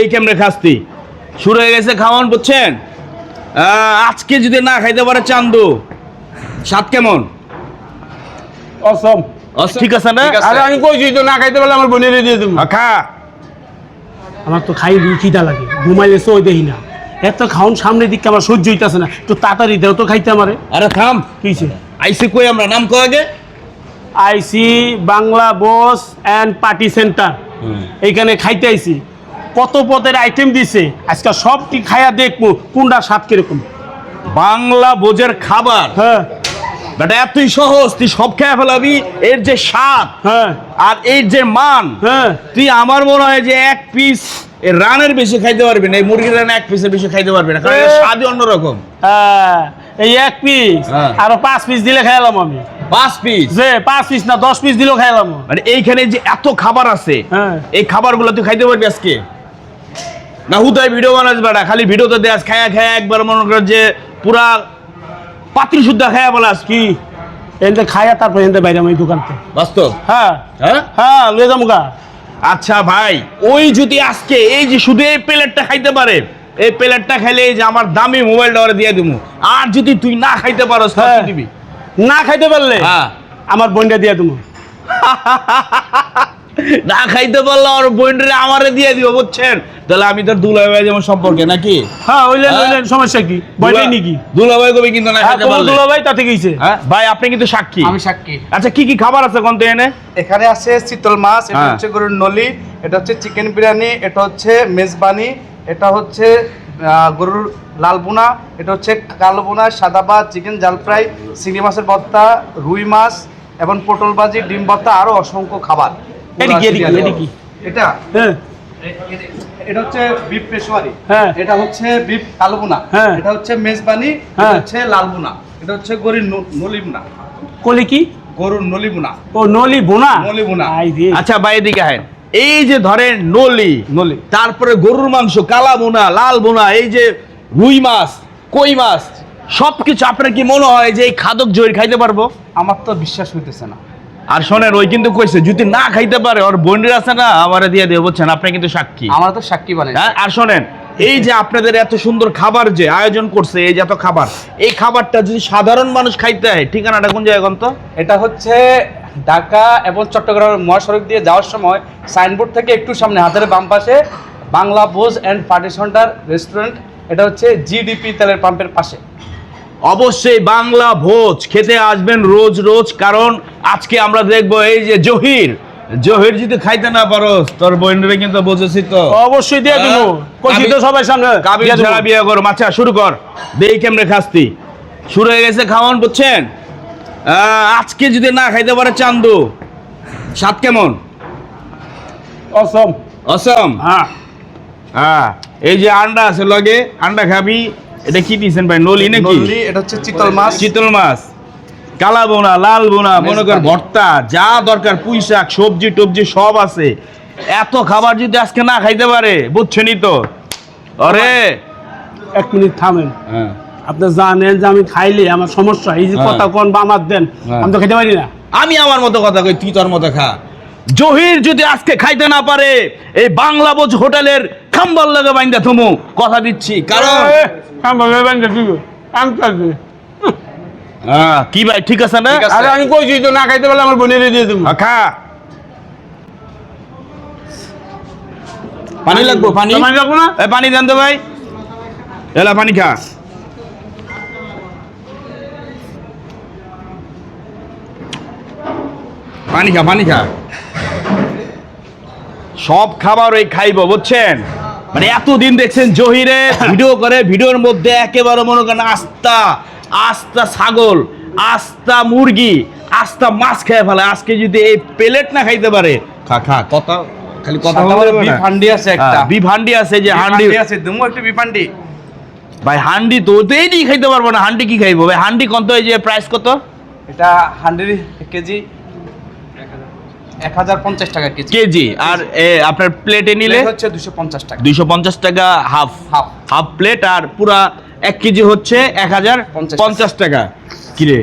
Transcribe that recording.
এই কেমনে খাস্তি শুরু হয়ে গেছে খাওয়ান বুঝছেন? আজকে যদি না খাইতে পারে চান্দু স্বাদ কেমন? অসম। ঠিক আছে না? আরে আমি কইছি তো না খাইতে পারলে আমার বোনের দিয়ে দেবো। খা। আমার তো খাই খিদা লাগে ঘুমাইলে সই দেই না। এত খাউন সামনে দিকে আমার সহ্য হইতাছে না একটু তাড়াতাড়ি দেও তো খাইতে আমারে। আরে থাম। কিছে আইসি কই আমরা? নাম কো আগে। আইসি Bangla boss and party centre. এইখানে খাইতে আইছি কত পদের আইটেম দিছে? আজকে সবটি খাইয়া দেখব? কোনটা স্বাদ কীরকম? বাংলা বোঝের খাবার। হ্যাঁ। বেটা এতই সহজ তুই সব খেয়ে ফেলাবি এর যে স্বাদ হ্যাঁ। আর এর যে মান হ্যাঁ। তুই আমার মনে হয় যে এক পিস রানের বেশি খাইতে পারবি না এই মুরগির রান এক পিসের বেশি খাইতে পারবি না কারণ এর স্বাদই অন্যরকম। হ্যাঁ, এই এক পিস হ্যাঁ। আরও পাঁচ পিস দিলে খাইলাম আমি। পাঁচ পিস যে পাঁচ পিস না দশ পিস দিলেও খাইলাম মানে এইখানে যে এত খাবার আছে হ্যাঁ। এই খাবারগুলো তুই খাইতে পারবি আজকে? না হুদায় ভিডিও বানাস বেটা খালি ভিডিওতে দেয়াস খায়া খায়া একবার মনে কর যে পুরা পাত্রী শুদ্ধ খায়া বলাস কি? এনতে খাইয়া তারপর এনতে বাইরে আমি দোকান থেকে। বাস্তব? হ্যাঁ। হ্যাঁ? হ্যাঁ লয়ে যাব গা। আচ্ছা ভাই ওই যদি আজকে এই যে শুধু এই প্লেটটা খাইতে পারে এই প্লেটটা খাইলে এই যে আমার দামি মোবাইলটা ওরা দিয়ে দিব আর যদি তুই না খাইতে পারোস তাহলে হ্যাঁ। দিবি? না খাইতে পারলে হ্যাঁ। আমার বোনটা দিয়ে তুমি না খাইতে পারলে ওর বোনরে আমারে দিয়ে দিব বুঝছেন? তাহলে আমি তোর দুলাই ভাই যেমন সম্পর্কে নাকি? হ্যাঁ ওইলেন হ্যাঁ। ওইলেন সমস্যা কি? বয়টাই নাকি? দুলাভাই কবি কিন্তু না হ্যাঁ খাইতে পারলে। দুলা ভাই তাতে গেছে। হ্যাঁ? ভাই আপনি কিন্তু সাক্ষী। আমি সাক্ষী। আচ্ছা কি কি খাবার আছে কোন এনে? এখানে আছে শীতল মাছ এটা। হচ্ছে গরুর নলি এটা হচ্ছে চিকেন বিরিয়ানি এটা হচ্ছে মেজবানি এটা হচ্ছে আহ, গরুর লাল বোনা এটা হচ্ছে কালো বোনা সাদা ভাত চিকেন জাল ফ্রাই চিংড়ি মাছের ভর্তা রুই মাছ এবং পটল ভাজি ডিম ভর্তা আরও অসংখ্য খাবার। এটা হ্যাঁ। এটা হচ্ছে পেশোয়ারি হ্যাঁ। এটা হচ্ছে হ্যাঁ। এটা হচ্ছে মেজবানি হ্যাঁ। হচ্ছে এটা হচ্ছে গরুর কলি কি? গরুর ও আচ্ছা এদিকে আহেন। এই যে ধরেন নলি নলি। তারপরে গরুর মাংস কালা বোনা লাল বোনা এই যে রুই মাছ কই মাছ সবকিছু আপনার কি মনে হয় যে এই খাদক জয়ের খাইতে পারব? আমার তো বিশ্বাস হইতেছে না। আর শোনেন ওই কিন্তু কইছে যদি না খাইতে পারে ওর বোনের আছে না আমারে দিয়ে দিয়ে বুঝছেন? আপনি কিন্তু সাক্ষী। আমার তো সাক্ষী বানাই। হ্যাঁ আর শোনেন এই যে আপনাদের এত সুন্দর খাবার যে আয়োজন করছে এই যে এত খাবার এই খাবারটা যদি সাধারণ মানুষ খাইতে হয় ঠিকানাটা কোন জায়গায় কোন তো এটা হচ্ছে ঢাকা এবং চট্টগ্রামের মহাসড়ক দিয়ে যাওয়ার সময় সাইনবোর্ড থেকে একটু সামনে হাতের বাম পাশে বাংলা ভোজ অ্যান্ড পার্টি সেন্টার রেস্টুরেন্ট এটা হচ্ছে জিডিপি তেলের পাম্পের পাশে। অবশ্যই বাংলা ভোজ খেতে আসবেন রোজ রোজ কারণ আজকে আমরা দেখব এই যে জহির। জহির যদি খাইতে না পারো তোর বোনের কিন্তু বুঝেছি তো। অবশ্যই দিয়ে দিব হ্যাঁ। কইছি তো সবাই সামনে। দিয়ে ছাড়া বিয়ে করো। আচ্ছা শুরু কর। দেই কেমনে খাস্তি। শুরু হয়ে গেছে খাওয়ান বুঝছেন? আজকে যদি না খাইতে পারে চান্দু স্বাদ কেমন? অসম অসম হ্যাঁ। হ্যাঁ এই যে আন্ডা আছে লগে আন্ডা খাবি এটা কি দিয়েছেন ভাই? নলি নাকি? এটা হচ্ছে চিতল মাছ। চিতল মাছ। কালা বোনা লাল বোনা মনে কর ভর্তা যা দরকার পুঁই শাক সবজি টবজি সব আছে। এত খাবার যদি আজকে না খাইতে পারে বুঝছেনই তো। আরে। এক মিনিট থামেন। হ্যাঁ। আপনি জানেন যে আমি খাইলে আমার সমস্যা এই যে হ্যাঁ। কথা কোন বা আমার দেন হ্যাঁ। আমি তো খেতে পারি না। আমি আমার মতো কথা কই তুই তোর মতো খা। জহির যদি আজকে খাইতে না পারে এই বাংলা বোঝ হোটেলের খাম্বার লাগে বাইন্দা থমু কথা দিচ্ছি কারণ এ, আমি বলব, বেন দে, আমি হ্যাঁ, কি ভাই ঠিক আছে না? আরে আমি কইছি তো না খাইতে পারলে আমার বোনের দিয়ে দেবো হ্যাঁ, খা। পানি লাগবো পানি? পানি লাগবো না? এ পানি দেন তো ভাই। এলা পানি খা। পানি খা পানি খা। সব খাবার ওই খাইব বুঝছেন? মানে এতদিন দেখছেন জহিরে ভিডিও করে ভিডিওর মধ্যে একেবারে মনে করেন আস্তা আস্তা ছাগল আস্তা মুরগি আস্তা মাছ খেয়ে ফেলে। আজকে যদি এই প্লেট না খাইতে পারে খা খা কথা খালি কথা সাদা বলবে বিফ হান্ডি আছে একটা। বিফ হান্ডি আছে যে হান্ডি। আছে দুমো একটা বিপান্ডি ভাই হান্ডি তো তো এই খাইতে পারব না হান্ডি কি খাইবো? ভাই হান্ডি কত এই যে প্রাইস কত? এটা হান্ডি কেজি এক হাজার পঞ্চাশ টাকা কেজি। কেজি। আর আপনার প্লেটে নিলে? হচ্ছে দুশো পঞ্চাশ টাকা। দুইশো পঞ্চাশ টাকা হাফ হাফ হাফ প্লেট আর পুরা এক কেজি হচ্ছে এক হাজার পঞ্চাশ পঞ্চাশ টাকা। কিরে?